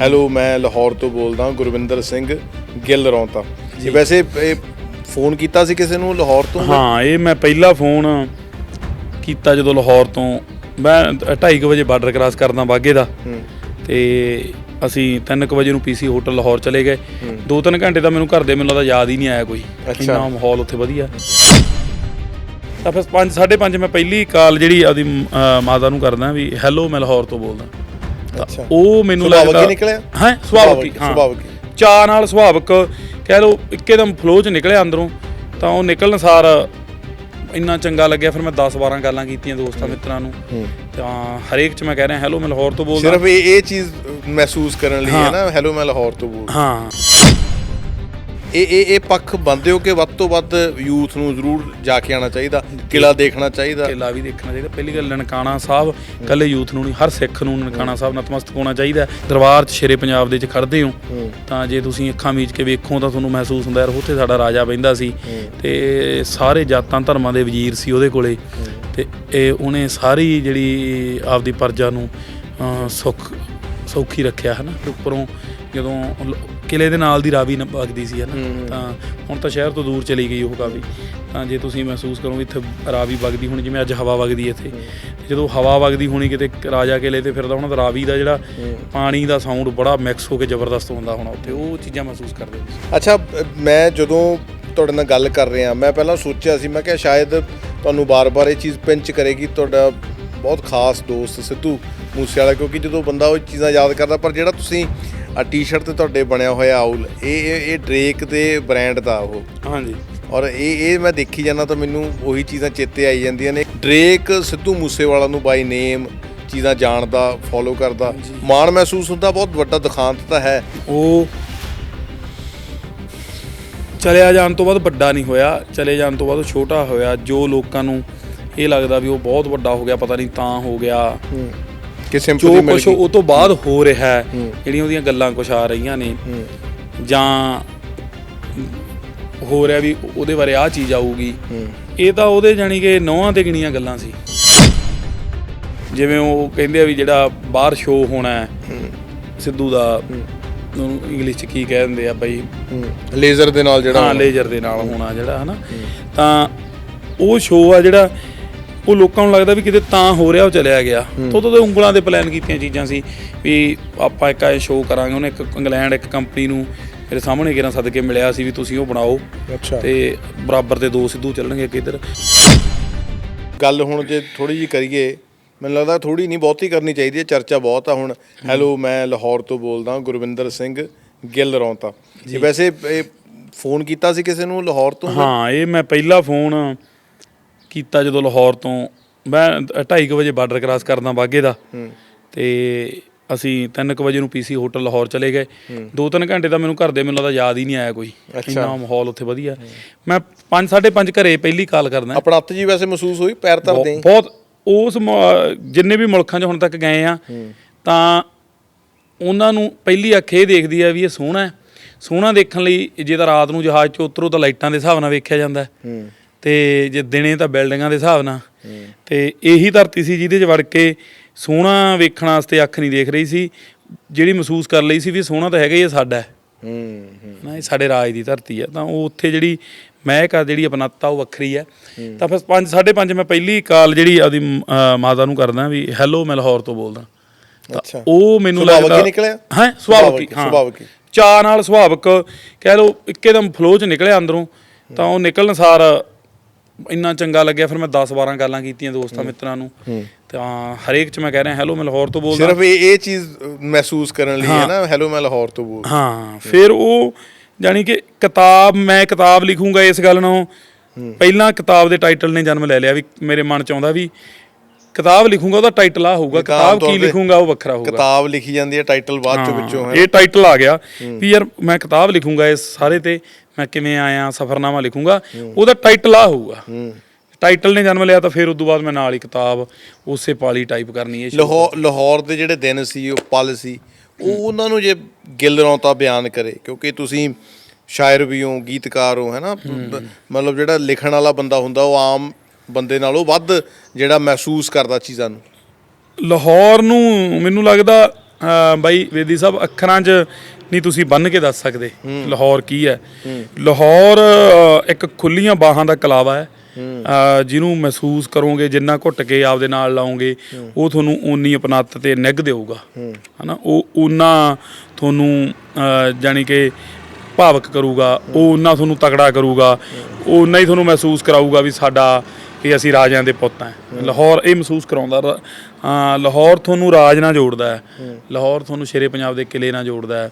Hello ਮੈਂ ਲਾਹੌਰ ਤੋਂ ਬੋਲਦਾ ਗੁਰਵਿੰਦਰ ਸਿੰਘ ਗਿੱਲ ਰੌਂਤਾ। ਇਹ ਵੈਸੇ ਇਹ ਫੋਨ ਕੀਤਾ ਸੀ ਕਿਸੇ ਨੂੰ ਲਾਹੌਰ ਤੋਂ? ਹਾਂ ਇਹ ਮੈਂ ਪਹਿਲਾ ਫੋਨ ਕੀਤਾ ਜਦੋਂ ਲਾਹੌਰ ਤੋਂ। ਮੈਂ 2:30 ਵਜੇ ਬਾਰਡਰ ਕ੍ਰਾਸ ਕਰਦਾ ਬਾਗੇ ਦਾ। ਤੇ ਅਸੀਂ 3:00 ਵਜੇ ਨੂੰ ਪੀਸੀ ਹੋਟਲ ਲਾਹੌਰ ਚਲੇ ਗਏ। 2-3 ਘੰਟੇ ਤਾਂ ਮੈਨੂੰ ਘਰ ਦੇ ਮੈਨੂੰ ਲੱਗਦਾ ਯਾਦ ਹੀ ਨਹੀਂ ਆਇਆ ਕੋਈ। ਅੱਛਾ। ਇੰਨਾ ਮਾਹੌਲ ਉੱਥੇ ਵਧੀਆ। ਤਾਂ ਫਿਰ 5 5:30 ਮੈਂ ਪਹਿਲੀ ਕਾਲ ਜਿਹੜੀ ਆਪਦੀ ਮਾਤਾ ਨੂੰ ਕਰਦਾ ਵੀ ਹੈਲੋ ਮੈਂ ਲਾਹੌਰ ਤੋਂ ਬੋਲਦਾ। ਅੱਛਾ। ਉਹ ਮੈਨੂੰ ਸੁਭਾਵਕ ਲੱਗਦਾ ਹੀ ਨਿਕਲਿਆ? ਹੈ ਸੁਭਾਵਕ ਹੀ, ਸੁਭਾਵਕ। ਚਾਹ ਨਾਲ ਸੁਭਾਵਕ ਕਹਿ ਲਓ ਇੱਕਦਮ ਫਲੋ ਚ ਨਿਕਲਿਆ ਅੰਦਰੋਂ ਤਾਂ ਉਹ ਨਿਕਲਣ ਸਾਰ ਇੰਨਾ ਚੰਗਾ ਲੱਗਿਆ ਫਿਰ ਮੈਂ 10 12 ਗੱਲਾਂ ਕੀਤੀਆਂ ਦੋਸਤਾਂ ਮਿੱਤਰਾਂ ਨੂੰ। ਤਾਂ ਹਰੇਕ ਚ ਮੈਂ ਕਹਿ ਰਿਹਾ ਹੈਲੋ ਮੈਂ ਲਾਹੌਰ ਤੋਂ ਬੋਲਦਾ ਸਿਰਫ ਇਹ ਇਹ ਚੀਜ਼ ਮਹਿਸੂਸ ਕਰਨ ਲਈ ਹੈ ਹਾਂ। ਨਾ ਹੈਲੋ ਮੈਂ ਲਾਹੌਰ ਤੋਂ ਬੋਲ ਹਾਂ ਇਹ ਇਹ ਇਹ ਪੱਖ ਬੰਦੇ ਹੋ ਕਿ ਵੱਧ ਤੋਂ ਵੱਧ ਯੂਥ ਨੂੰ ਜ਼ਰੂਰ ਜਾ ਕੇ ਆਉਣਾ ਚਾਹੀਦਾ ਕਿਲਾ ਦੇਖਣਾ ਚਾਹੀਦਾ? ਕਿਲਾ ਵੀ ਦੇਖਣਾ ਚਾਹੀਦਾ। ਪਹਿਲੀ ਗੱਲ ਨਨਕਾਣਾ ਸਾਹਿਬ ਕੱਲੇ ਯੂਥ ਨੂੰ ਨਹੀਂ ਹਰ ਸਿੱਖ ਨੂੰ ਨਨਕਾਣਾ ਸਾਹਿਬ ਨਤਮਸਤਕ ਹੋਣਾ ਚਾਹੀਦਾ। ਦਰਬਾਰ 'ਚ ਸ਼ੇਰੇ ਪੰਜਾਬ ਦੇ 'ਚ ਖੜਦੇ ਹੋ। ਤਾਂ ਜੇ ਤੁਸੀਂ ਅੱਖਾਂ ਮੀਚ ਕੇ ਵੇਖੋ ਤਾਂ ਤੁਹਾਨੂੰ ਮਹਿਸੂਸ ਹੁੰਦਾ ਯਾਰ ਉੱਥੇ ਸਾਡਾ ਰਾਜਾ ਬੈੰਦਾ ਸੀ। ਤੇ ਸਾਰੇ ਜਾਤਾਂ ਧਰਮਾਂ ਦੇ ਵਜ਼ੀਰ ਸੀ ਉਹਦੇ ਕੋਲੇ। ਤੇ ਇਹ ਉਹਨੇ ਸਾਰੀ ਜਿਹੜੀ ਆਪਦੀ ਪ੍ਰਜਾ ਨੂੰ ਸੁੱਖ ਸੌਖੀ ਰੱਖਿਆ ਹੈ ਨਾ ਉੱਪਰੋਂ ਜਦੋਂ ਕਿਲੇ ਦੇ ਨਾਲ ਦੀ ਰਾਵੀ ਨ- ਵਗਦੀ ਸੀ ਹੈ ਨਾ ਤਾਂ ਹੁਣ ਤਾਂ ਸ਼ਹਿਰ ਤੋਂ ਦੂਰ ਚਲੀ ਗਈ ਉਹ ਕਾਫੀ ਤਾਂ ਜੇ ਤੁਸੀਂ ਮਹਿਸੂਸ ਕਰੋ ਇੱਥੇ ਰਾਵੀ ਵਗਦੀ ਹੁਣ ਜਿਵੇਂ ਅੱਜ ਹਵਾ ਵਗਦੀ ਹੈ ਇੱਥੇ। ਜਦੋਂ ਹਵਾ ਵਗਦੀ ਹੋਣੀ ਕਿਤੇ ਰਾਜਾ ਕਿਲੇ ਤੇ ਫਿਰਦਾ ਉਹਨਾਂ ਦਾ ਰਾਵੀ ਦਾ ਜਿਹੜਾ ਪਾਣੀ ਦਾ ਸਾਊਂਡ ਬੜਾ ਮਿਕਸ ਹੋ ਕੇ ਜ਼ਬਰਦਸਤ ਹੁੰਦਾ ਹੋਣਾ ਉੱਥੇ। ਉਹ ਚੀਜ਼ਾਂ ਮਹਿਸੂਸ ਕਰਦੇ ਹੋ ਤੁਸੀਂ। ਅੱਛਾ ਅ, ਮੈਂ ਜਦੋਂ ਤੁਹਾਡੇ ਨਾਲ ਗੱਲ ਕਰ ਰਿਹਾ ਮੈਂ ਪਹਿਲਾਂ ਸੋਚਿਆ ਸੀ ਮੈਂ ਕਿਹਾ ਸ਼ਾਇਦ ਤੁਹਾਨੂੰ ਬਾਰ-ਬਾਰ ਇਹ ਚੀਜ਼ ਪਿੰਚ ਕਰੇਗੀ ਤੁਹਾਡਾ ਬਹੁਤ ਖਾਸ ਦੋਸਤ ਸਿੱਧੂ। ਮੂਸੇ ਵਾਲਾ ਕਿਉਂਕਿ ਜਦੋਂ ਬੰਦਾ ਉਹ ਚੀਜ਼ਾਂ ਯਾਦ ਕਰਦਾ ਪਰ ਜਿਹੜਾ ਤੁਸੀਂ ਆ ਟੀ-ਸ਼ਰਟ ਤੇ ਤੁਹਾਡੇ ਬਣਿਆ ਹੋਇਆ ਆਉਲ ਇਹ ਇਹ ਇਹ ਡਰੇਕ ਦੇ ਬ੍ਰਾਂਡ ਦਾ ਉਹ। ਹਾਂਜੀ। ਔਰ ਇਹ ਇਹ ਮੈਂ ਦੇਖੀ ਜਾਂਦਾ ਤਾਂ ਮੈਨੂੰ ਉਹੀ ਚੀਜ਼ਾਂ ਚੇਤੇ ਆਈ ਜਾਂਦੀਆਂ ਨੇ। ਡਰੇਕ ਸਿੱਧੂ ਮੂਸੇਵਾਲਾ ਨੂੰ ਬਾਈ ਨੇਮ ਚੀਜ਼ਾਂ ਜਾਣਦਾ ਫੋਲੋ ਕਰਦਾ। ਮਾਣ ਮਹਿਸੂਸ ਹੁੰਦਾ ਬਹੁਤ ਵੱਡਾ ਦੁਖਾਂਤ ਤਾਂ ਹੈ। ਉਹ ਚਲਿਆ ਜਾਣ ਤੋਂ ਬਾਅਦ ਵੱਡਾ ਨਹੀਂ ਹੋਇਆ ਚਲੇ ਜਾਣ ਤੋਂ ਬਾਅਦ ਛੋਟਾ ਹੋਇਆ। ਜੋ ਲੋਕਾਂ ਨੂੰ ਇਹ ਲੱਗਦਾ ਵੀ ਉਹ ਬਹੁਤ ਵੱਡਾ ਹੋ ਗਿਆ ਪਤਾ ਨਹੀਂ ਤਾਂ ਹੋ ਗਿਆ। ਕਿ ਜੋ ਸਿੰਪਲੀ ਮਿਲ ਕੁਝ ਗਈ। ਉਹ ਤੋਂ ਬਾਅਦ ਹੋ ਰਿਹਾ ਹੈ ਜਿਹੜੀਆਂ ਉਹਦੀਆਂ ਗੱਲਾਂ ਕੁਝ ਆ ਰਹੀਆਂ ਨੇ। ਜਾਂ ਹੋ ਰਿਹਾ ਵੀ ਉਹਦੇ ਬਾਰੇ ਆਹ ਚੀਜ਼ ਆਊਗੀ। ਇਹ ਤਾਂ ਉਹਦੇ ਜਾਣੀ ਕਿ ਨੌਹਾਂ ਤੇ ਗਿਣੀਆਂ ਗੱਲਾਂ ਸੀ। ਜਿਵੇਂ ਉਹ ਕਹਿੰਦੇ ਆ ਵੀ ਜਿਹੜਾ ਬਾਹਰ ਸ਼ੋਅ ਹੋਣਾ ਹੈ ਸਿੱਧੂ ਦਾ ਉਹਨੂੰ ਇੰਗਲਿਸ਼ ਚ ਕੀ ਕਹਿ ਦਿੰਦੇ ਆ ਬਈ? ਲੇਜ਼ਰ ਦੇ ਨਾਲ ਜਿਹੜਾ ਹਾਂ ਲੇਜ਼ਰ ਦੇ ਨਾਲ ਹੋਣਾ ਜਿਹੜਾ ਹਨਾ? ਤਾਂ ਉਹ ਸ਼ੋਅ ਆ ਜਿਹੜਾ ਉਹ ਲੋਕਾਂ ਨੂੰ ਲੱਗਦਾ ਵੀ ਕਿਤੇ ਤਾਂ ਹੋ ਰਿਹਾ ਉਹ ਚਲਿਆ ਗਿਆ। ਤੋਂ ਤੋਂ ਉਂਗਲਾਂ ਦੇ ਪਲਾਨ ਕੀਤੀਆਂ ਚੀਜ਼ਾਂ ਸੀ ਵੀ ਆਪਾਂ ਇੱਕ ਐ ਸ਼ੋਅ ਕਰਾਂਗੇ। ਉਹਨੇ ਇੱਕ ਇੰਗਲੈਂਡ ਇੱਕ ਕੰਪਨੀ ਨੂੰ ਮੇਰੇ ਸਾਹਮਣੇ ਕਿਹਨਾਂ ਸਦਕੇ ਮਿਲਿਆ ਸੀ ਵੀ ਤੁਸੀਂ ਉਹ ਬਣਾਓ। ਅੱਛਾ। ਤੇ ਬਰਾਬਰ ਦੇ ਦੋ ਸਿੱਧੂ ਚੱਲਣਗੇ ਅੱਗੇ ਇੱਧਰ। ਗੱਲ ਹੁਣ ਜੇ ਥੋੜੀ ਜੀ ਕਰੀਏ ਮੈਨੂੰ ਲੱਗਦਾ ਥੋੜੀ ਨਹੀਂ ਬਹੁਤੀ ਕਰਨੀ ਚਾਹੀਦੀ ਹੈ ਚਰਚਾ ਬਹੁਤ ਆ ਹੁਣ। ਹੈਲੋ ਮੈਂ ਲਾਹੌਰ ਤੋਂ ਬੋਲਦਾ ਗੁਰਵਿੰਦਰ ਸਿੰਘ ਗਿੱਲ ਰੌਂਤਾ। ਇਹ ਵੈਸੇ ਇਹ ਫੋਨ ਕੀਤਾ ਸੀ ਕਿਸੇ ਨੂੰ ਲਾਹੌਰ ਤੋਂ? ਹਾਂ ਇਹ ਮੈਂ ਪਹਿਲਾ ਫੋਨ ਕੀਤਾ ਜਦੋਂ ਲਾਹੌਰ ਤੋਂ ਮੈਂ 2:30 ਵਜੇ ਬਾਰਡਰ ਕ੍ਰਾਸ ਕਰਦਾ ਬਾਗੇ ਦਾ। ਤੇ ਅਸੀਂ 3:00 ਵਜੇ ਨੂੰ ਪੀਸੀ ਹੋਟਲ ਲਾਹੌਰ ਚਲੇ ਗਏ। 2-3 ਘੰਟੇ ਤਾਂ ਮੈਨੂੰ ਘਰ ਦੇ ਮੈਨੂੰ ਲੱਗਦਾ ਯਾਦ ਹੀ ਨਹੀਂ ਆਇਆ ਕੋਈ। ਇੰਨਾ ਮਾਹੌਲ ਉੱਥੇ ਵਧੀਆ। ਮੈਂ 5:30 ਘਰੇ ਪਹਿਲੀ ਕਾਲ ਕਰਦਾ। ਆਪਣਾ ਅੱਤ ਜੀ ਵੈਸੇ ਮਹਿਸੂਸ ਹੋਈ ਪੈਰ ਧਰਦੇ? ਬਹੁਤ ਉਸ ਜਿੰਨੇ ਵੀ ਮੁਲਕਾਂ 'ਚ ਹੁਣ ਤੱਕ ਗਏ ਆ ਤਾਂ ਉਹਨਾਂ ਨੂੰ ਪਹਿਲੀ ਅੱਖ ਇਹ ਦੇਖਦੀ ਆ ਵੀ ਇਹ ਸੋਹਣਾ ਹੈ। ਸੋਹਣਾ ਦੇਖਣ ਲਈ ਜੇ ਤਾਂ ਰਾਤ ਨੂੰ ਜਹਾਜ਼ 'ਚ ਉਤਰੋ ਤਾਂ ਲਾਈਟਾਂ ਦੇ ਹਿਸਾਬ ਨਾਲ ਵੇਖਿਆ ਜਾਂਦਾ ਹੈ। ਤੇ ਜੇ ਦਿਨੇ ਤਾਂ ਬਿਲਡਿੰਗਾਂ ਦੇ ਹਿਸਾਬ ਨਾਲ। ਤੇ ਇਹੀ ਧਰਤੀ ਸੀ ਜਿਹਦੇ 'ਚ ਵੜ ਕੇ ਸੋਹਣਾ ਵੇਖਣ ਵਾਸਤੇ ਅੱਖ ਨਹੀਂ ਦੇਖ ਰਹੀ ਸੀ। ਜਿਹੜੀ ਮਹਿਸੂਸ ਕਰ ਲਈ ਸੀ ਵੀ ਸੋਹਣਾ ਤਾਂ ਹੈਗਾ ਹੀ ਸਾਡਾ। ਹੈ ਹੂੰ। ਹੂੰ ਨਾ ਇਹ ਸਾਡੇ ਰਾਜ ਦੀ ਧਰਤੀ ਆ। ਤਾਂ ਉਹ ਉੱਥੇ ਜਿਹੜੀ ਮਹਿਕ ਆ ਜਿਹੜੀ ਅਪਣਾਤਾ ਉਹ ਵੱਖਰੀ ਆ। ਤਾਂ ਫਿਰ 5 5:30 ਮੈਂ ਪਹਿਲੀ ਕਾਲ ਜਿਹੜੀ ਅਹ, ਮਾਤਾ ਨੂੰ ਕਰਦਾ ਵੀ ਹੈਲੋ ਮੈਂ ਲਾਹੌਰ ਤੋਂ ਬੋਲਦਾ। ਤਾਂ ਉਹ ਮੈਨੂੰ ਲੱਗਦਾ ਹੀ ਨਿਕਲਿਆ? ਹੈ ਸੁਭਾਵਕ ਹੀ ਸੁਭਾਵਕ ਹੀ, ਹਾਂ। ਸੁਭਾਵਕ ਹੀ। ਚਾਹ ਨਾਲ ਸੁਭਾਵਕ ਕਹਿ ਲਓ ਇੱਕਦਮ ਫਲੋ ਚ ਨਿਕਲਿਆ ਅੰਦਰੋਂ। ਤਾਂ ਉਹ ਨਿਕਲਣ ਸਾਰ ਇੰਨਾ ਚੰਗਾ ਲੱਗਿਆ ਫਿਰ ਮੈਂ 10 12 ਗੱਲਾਂ ਕੀਤੀਆਂ ਦੋਸਤਾਂ ਮਿੱਤਰਾਂ ਨੂੰ। ਤਾਂ ਹਰੇਕ ਚ ਮੈਂ ਕਹਿ ਰਿਹਾ ਹੈਲੋ ਮੈਂ ਲਾਹੌਰ ਤੋਂ ਬੋਲਦਾ। ਸਿਰਫ ਇਹ ਇਹ ਚੀਜ਼ ਮਹਿਸੂਸ ਕਰਨ ਲਈ ਹੈ ਨਾ ਹੈਲੋ ਮੈਂ ਲਾਹੌਰ ਤੋਂ ਬੋਲ ਹਾਂ ਫਿਰ ਉਹ ਜਾਨੀ ਕਿ ਕਿਤਾਬ ਮੈਂ ਕਿਤਾਬ ਲਿਖੂੰਗਾ ਇਸ ਗੱਲ ਨਾਲ ਪਹਿਲਾਂ ਕਿਤਾਬ ਦੇ ਟਾਈਟਲ ਨੇ ਜਨਮ ਲੈ ਲਿਆ ਵੀ ਮੇਰੇ ਮਨ ਚ ਆਉਂਦਾ ਵੀ ਕਿਤਾਬ ਲਿਖੂੰਗਾ ਉਹਦਾ ਟਾਈਟਲ ਆ ਹੋਊਗਾ ਕਿਤਾਬ ਕੀ ਲਿਖੂੰਗਾ ਉਹ ਵੱਖਰਾ ਹੋਊਗਾ। ਕਿਤਾਬ ਲਿਖੀ ਜਾਂਦੀ ਹੈ ਟਾਈਟਲ ਬਾਅਦ ਚੋਂ ਵਿੱਚੋਂ ਹੈ। ਇਹ ਟਾਈਟਲ ਆ ਗਿਆ ਵੀ ਯਾਰ ਮੈਂ ਕਿਤਾਬ ਲਿਖੂੰਗਾ ਇਸ ਸਾਰੇ ਤੇ ਮੈਂ ਕਿਵੇਂ ਆਇਆ ਸਫਰਨਾਮਾ ਲਿਖੂੰਗਾ ਉਹਦਾ ਟਾਈਟਲ ਆ ਹੋਊਗਾ। ਟਾਈਟਲ ਨੇ ਜਨਮ ਲਿਆ ਤਾਂ ਫਿਰ ਉਸ ਤੋਂ ਬਾਅਦ ਮੈਂ ਨਾਲ ਹੀ ਕਿਤਾਬ ਉਸੇ ਪਾਲੀ ਟਾਈਪ ਕਰਨੀ ਹੈ ਲਾਹੌਰ ਲਾਹੌਰ ਦੇ ਜਿਹੜੇ ਦਿਨ ਸੀ ਉਹ ਪਲ ਸੀ ਉਹ ਉਹਨਾਂ ਨੂੰ ਜੇ ਗਿੱਲ ਰੌਂਤਾ ਬਿਆਨ ਕਰੇ ਕਿਉਂਕਿ ਤੁਸੀਂ ਸ਼ਾਇਰ ਵੀ ਹੋ ਗੀਤਕਾਰ ਹੋ ਹੈਨਾ? ਮਤਲਬ ਜਿਹੜਾ ਲਿਖਣ ਵਾਲਾ ਬੰਦਾ ਹੁੰਦਾ ਉਹ ਆਮ ਬੰਦੇ ਨਾਲੋਂ ਵੱਧ ਜਿਹੜਾ ਮਹਿਸੂਸ ਕਰਦਾ ਚੀਜ਼ਾਂ ਨੂੰ। ਲਾਹੌਰ ਨੂੰ ਮੈਨੂੰ ਲੱਗਦਾ ਬਾਈ ਵੇਦੀ ਸਾਹਿਬ ਅੱਖਰਾਂ 'ਚ ਨਹੀਂ ਤੁਸੀਂ ਬੰਨ ਕੇ ਦੱਸ ਸਕਦੇ ਲਾਹੌਰ ਕੀ ਹੈ। ਲਾਹੌਰ ਇੱਕ ਖੁੱਲੀਆਂ ਬਾਹਾਂ ਦਾ ਕਲਾਵਾ ਹੈ। ਜਿਹਨੂੰ ਮਹਿਸੂਸ ਕਰੋਗੇ ਜਿੰਨਾ ਘੁੱਟ ਕੇ ਆਪਦੇ ਨਾਲ ਲਾਓਗੇ ਉਹ ਤੁਹਾਨੂੰ ਓਨੀ ਅਪਣਤ ਤੇ ਨਿੱਘ ਦੇਊਗਾ। ਹਨਾ ਉਹ ਓਨਾ ਤੁਹਾਨੂੰ ਜਾਣੀ ਕਿ ਭਾਵਕ ਕਰੂਗਾ ਉਹ ਓਨਾ ਤੁਹਾਨੂੰ ਤਕੜਾ ਕਰੂਗਾ ਉਹ ਓਨਾ ਹੀ ਤੁਹਾਨੂੰ ਮਹਿਸੂਸ ਕਰਾਊਗਾ ਵੀ ਸਾਡਾ ਵੀ ਅਸੀਂ ਰਾਜਿਆਂ ਦੇ ਪੁੱਤ ਹਾਂ। ਲਾਹੌਰ ਇਹ ਮਹਿਸੂਸ ਕਰਾਉਂਦਾ ਰ- ਅਹ ਲਾਹੌਰ ਤੁਹਾਨੂੰ ਰਾਜ ਨਾਲ ਜੋੜਦਾ ਹੈ। ਲਾਹੌਰ ਤੁਹਾਨੂੰ ਸ਼ੇਰੇ ਪੰਜਾਬ ਦੇ ਕਿਲੇ ਨਾਲ ਜੋੜਦਾ ਹੈ।